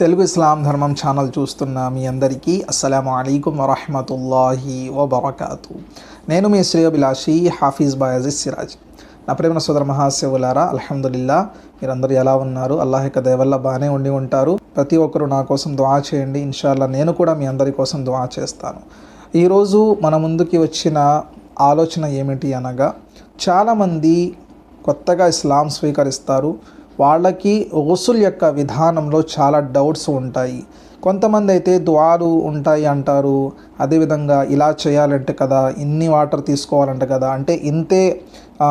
తెలుగు ఇస్లాం ధర్మం ఛానల్ చూస్తున్న మీ అందరికీ అస్సలం అయికం వరహమతుల్లాహి వబర్కాతు. నేను మీ శ్రేయోభిలాషి హాఫీజ్ బాయాజిజ్ సిరాజ్. నా ప్రేమ సోదర మహాశివులారా అల్హమ్దుల్లా మీరందరూ ఎలా ఉన్నారు? అల్లాహ్ యొక్క దయవల్ల బాగానే ఉండి ఉంటారు. ప్రతి ఒక్కరూ నా కోసం దువా చేయండి. ఇన్షాల్లా నేను కూడా మీ అందరి కోసం దువా చేస్తాను. ఈరోజు మన ముందుకి వచ్చిన ఆలోచన ఏమిటి అనగా చాలామంది కొత్తగా ఇస్లాం స్వీకరిస్తారు. వాళ్ళకి ఉసుల్ యొక్క విధానంలో చాలా డౌట్స్ ఉంటాయి. కొంతమంది అయితే ద్వారు ఉంటాయి అంటారు. అదేవిధంగా ఇలా చేయాలంటే కదా ఇన్ని వాటర్ తీసుకోవాలంట కదా అంటే ఇంతే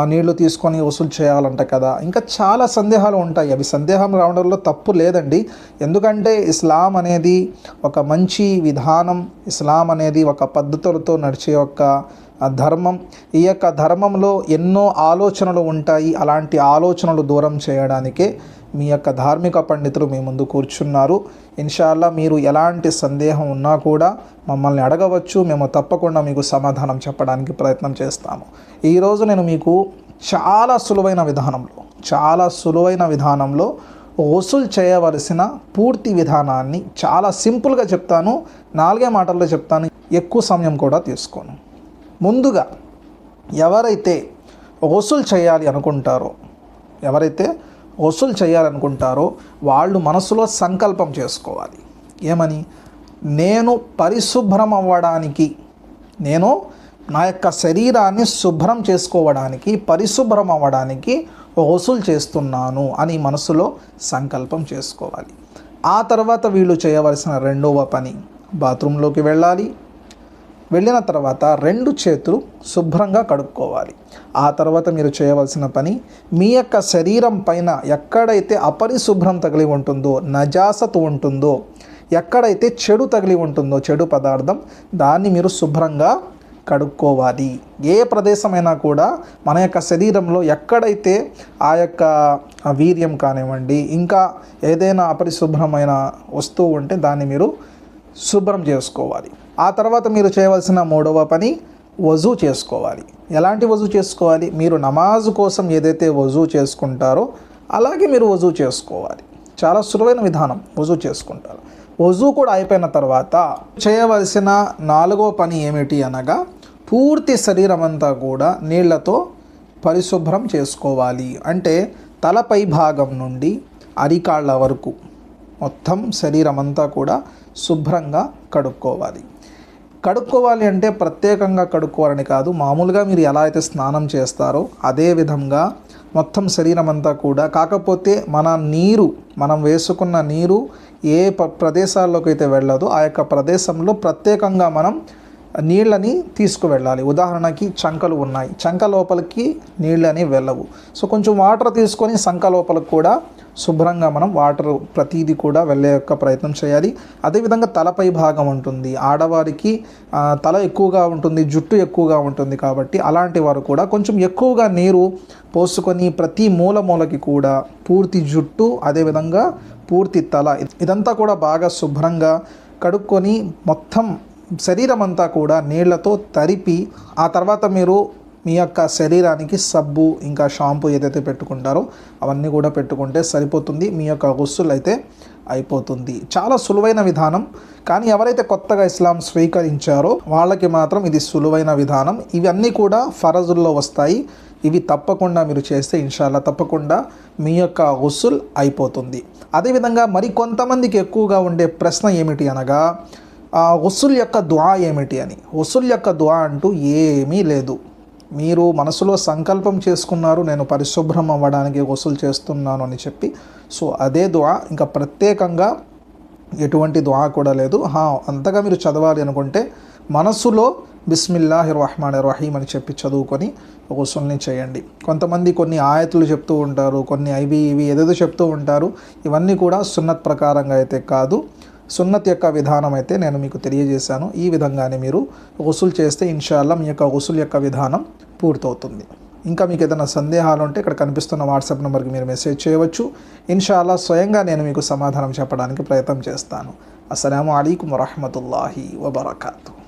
నీళ్ళు తీసుకొని వసూలు చేయాలంట కదా. ఇంకా చాలా సందేహాలు ఉంటాయి. అవి సందేహం రావడంలో తప్పు లేదండి. ఎందుకంటే ఇస్లాం అనేది ఒక మంచి విధానం ఇస్లాం అనేది ఒక పద్ధతులతో నడిచే ఒక ధర్మం ఈ యొక్క ధర్మంలో ఎన్నో ఆలోచనలు ఉంటాయి. అలాంటి ఆలోచనలు దూరం చేయడానికే మీ యొక్క ధార్మిక పండితులు మీ ముందు కూర్చున్నారు. ఇన్షాల్లా మీరు ఎలాంటి సందేహం ఉన్నా కూడా మమ్మల్ని అడగవచ్చు. మేము తప్పకుండా మీకు సమాధానం చెప్పడానికి ప్రయత్నం చేస్తాము. ఈరోజు నేను మీకు చాలా సులువైన విధానంలో చాలా సులువైన విధానంలో వసూలు చేయవలసిన పూర్తి విధానాన్ని చాలా సింపుల్గా చెప్తాను. నాలుగే మాటల్లో చెప్తాను. ఎక్కువ సమయం కూడా తీసుకోను. ముందుగా ఎవరైతే వసూలు చేయాలి అనుకుంటారో ఎవరైతే వసూలు చేయాలనుకుంటారో వాళ్ళు మనసులో సంకల్పం చేసుకోవాలి. ఏమని? నేను పరిశుభ్రం అవ్వడానికి నేను నా యొక్క శరీరాన్ని శుభ్రం చేసుకోవడానికి పరిశుభ్రం అవ్వడానికి వసూలు చేస్తున్నాను అని మనసులో సంకల్పం చేసుకోవాలి. ఆ తర్వాత వీళ్ళు చేయవలసిన రెండవ పని బాత్రూంలోకి వెళ్ళాలి. వెళ్ళిన తర్వాత రెండు చేతులు శుభ్రంగా కడుక్కోవాలి. ఆ తర్వాత మీరు చేయవలసిన పని మీ యొక్క శరీరం పైన ఎక్కడైతే అపరిశుభ్రం తగిలి ఉంటుందో నజాసత్ ఉంటుందో ఎక్కడైతే చెడు తగిలి ఉంటుందో చెడు పదార్థం దాన్ని మీరు శుభ్రంగా కడుక్కోవాలి. ఏ ప్రదేశమైనా కూడా మన యొక్క శరీరంలో ఎక్కడైతే ఆ యొక్క వీర్యం కానివ్వండి ఇంకా ఏదైనా అపరిశుభ్రమైన వస్తువు ఉంటే దాన్ని మీరు శుభ్రం చేసుకోవాలి. ఆ తర్వాత మీరు చేయవలసిన మూడవ పని వజూ చేసుకోవాలి. ఎలాంటి వజూ చేసుకోవాలి? మీరు నమాజ్ కోసం ఏదైతే వజూ చేసుకుంటారో అలాగే మీరు వజూ చేసుకోవాలి. చాలా సులువైన విధానం వజూ చేసుకుంటారు. వజూ కూడా అయిపోయిన తర్వాత చేయవలసిన నాలుగో పని ఏమిటి అనగా పూర్తి శరీరం అంతా కూడా నీళ్ళతో పరిశుభ్రం చేసుకోవాలి. అంటే తలపై భాగం నుండి అరికాళ్ళ వరకు మొత్తం శరీరం అంతా కూడా శుభ్రంగా కడుక్కోవాలి. కడుక్కోవాలి అంటే ప్రత్యేకంగా కడుక్కోవాలని కాదు మామూలుగా మీరు ఎలా అయితే స్నానం చేస్తారో అదే విధంగా మొత్తం శరీరం అంతా కూడా కాకపోతే మన నీరు మనం వేసుకున్న నీరు ఏ ప ప్రదేశాల్లోకి అయితే వెళ్ళదో ఆ యొక్క ప్రదేశంలో ప్రత్యేకంగా మనం నీళ్ళని తీసుకువెళ్ళాలి. ఉదాహరణకి చంకలు ఉన్నాయి. చంక లోపలికి నీళ్ళని వెళ్ళవు. సో కొంచెం వాటర్ తీసుకొని సంక లోపలికి కూడా శుభ్రంగా మనం వాటర్ ప్రతిదీ కూడా వెళ్ళే యొక్క ప్రయత్నం చేయాలి. అదేవిధంగా తలపై భాగం ఉంటుంది. ఆడవారికి తల ఎక్కువగా ఉంటుంది జుట్టు ఎక్కువగా ఉంటుంది కాబట్టి అలాంటి వారు కూడా కొంచెం ఎక్కువగా నీరు పోసుకొని ప్రతి మూల మూలకి కూడా పూర్తి జుట్టు అదేవిధంగా పూర్తి తల ఇదంతా కూడా బాగా శుభ్రంగా కడుక్కొని మొత్తం శరీరం అంతా కూడా నీళ్ళతో తరిపి ఆ తర్వాత మీరు మీ యొక్క శరీరానికి సబ్బు ఇంకా షాంపూ ఏదైతే పెట్టుకుంటారో అవన్నీ కూడా పెట్టుకుంటే సరిపోతుంది. మీ యొక్క గుస్సులు అయితే అయిపోతుంది. చాలా సులువైన విధానం. కానీ ఎవరైతే కొత్తగా ఇస్లాం స్వీకరించారో వాళ్ళకి మాత్రం ఇది సులువైన విధానం. ఇవన్నీ కూడా ఫరజుల్లో వస్తాయి. ఇవి తప్పకుండా మీరు చేస్తే ఇన్షాల్లా తప్పకుండా మీ యొక్క గుస్సుల్ అయిపోతుంది. అదేవిధంగా మరి కొంతమందికి ఎక్కువగా ఉండే ప్రశ్న ఏమిటి అనగా ఆ వసూల్ యొక్క దువా ఏమిటి అని. వసూల్ యొక్క దువా అంటూ ఏమీ లేదు. మీరు మనసులో సంకల్పం చేసుకున్నారు నేను పరిశుభ్రం అవ్వడానికి వసూలు చేస్తున్నాను అని చెప్పి. సో అదే దుఆ ఇంకా ప్రత్యేకంగా ఎటువంటి దుఆ కూడా లేదు. అంతగా మీరు చదవాలి అనుకుంటే మనసులో బిస్మిల్లాహి రహమాన్ రహీం అని చెప్పి చదువుకొని వసూల్ని చేయండి. కొంతమంది కొన్ని ఆయతులు చెప్తూ ఉంటారు కొన్ని ఐవి ఇవి ఏదేదో చెప్తూ ఉంటారు. ఇవన్నీ కూడా సున్నత్ ప్రకారంగా అయితే కాదు. సున్నత్ యొక్క విధానం అయితే నేను మీకు తెలియజేశాను. ఈ విధంగానే మీరు వసూలు చేస్తే ఇన్షాల్లా మీ యొక్క వసూలు యొక్క విధానం పూర్తవుతుంది. ఇంకా మీకు ఏదైనా సందేహాలు ఉంటే ఇక్కడ కనిపిస్తున్న వాట్సాప్ నెంబర్కి మీరు మెసేజ్ చేయవచ్చు. ఇన్షాల్లా స్వయంగా నేను మీకు సమాధానం చెప్పడానికి ప్రయత్నం చేస్తాను. అస్సలం అయికం వరహమతుల్లాహి వబర్కాతూ.